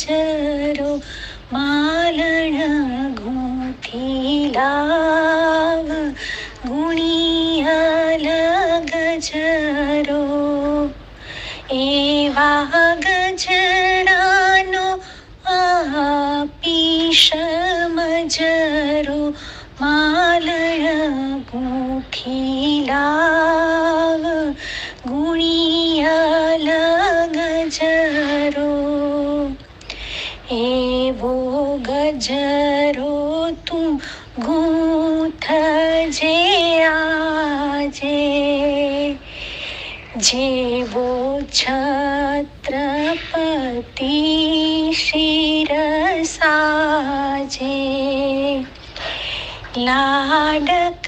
જરો માલણ ગુંથી લાવ ગુણિયા લગ જરો એવા ગજરાનો આપીશ મજરો માલણ ગુંથી લાવ એવો ગજરો તું ગૂંથજે આજે. જેવો છત્રપતિ શિરસાજે સાજે દીપક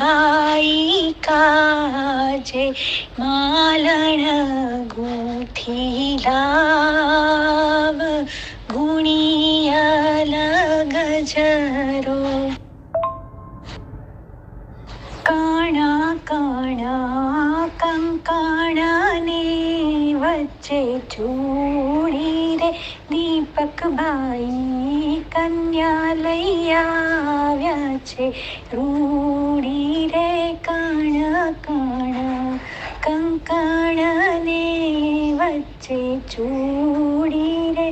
ભાઈ કાજે માલણ ગૂંથી લાવ, ગુણિયા ગજરો કાણા કાણા કંકાણાને વચ્ચે જોડી રે દીપકભાઈ કન્યા આવ્યા છે રૂડી રે કાણ કાણ કંકણ ને વચ્ચે ચૂડી રે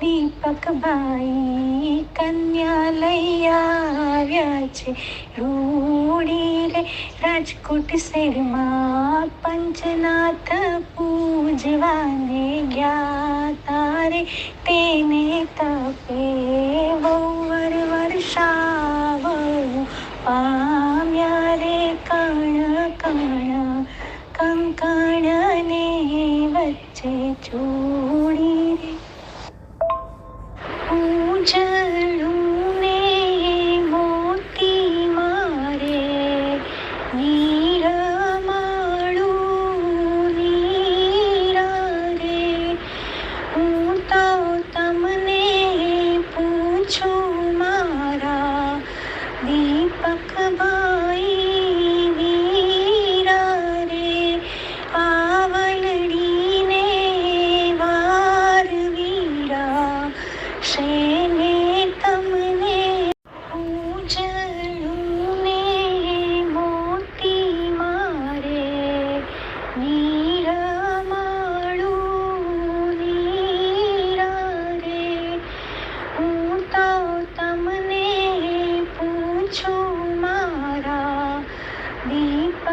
દીપકભાઈ કન્યા લઈ આવ્યા છે રૂડી રે રાજકોટ શહેરમાં પંચનાથ પૂજવાને ગયા તારે તેને તપે પામ્યા રે કાણા કાણા કંકાણને વચ્ચે છોડી રે ઉજળું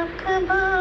রাখবা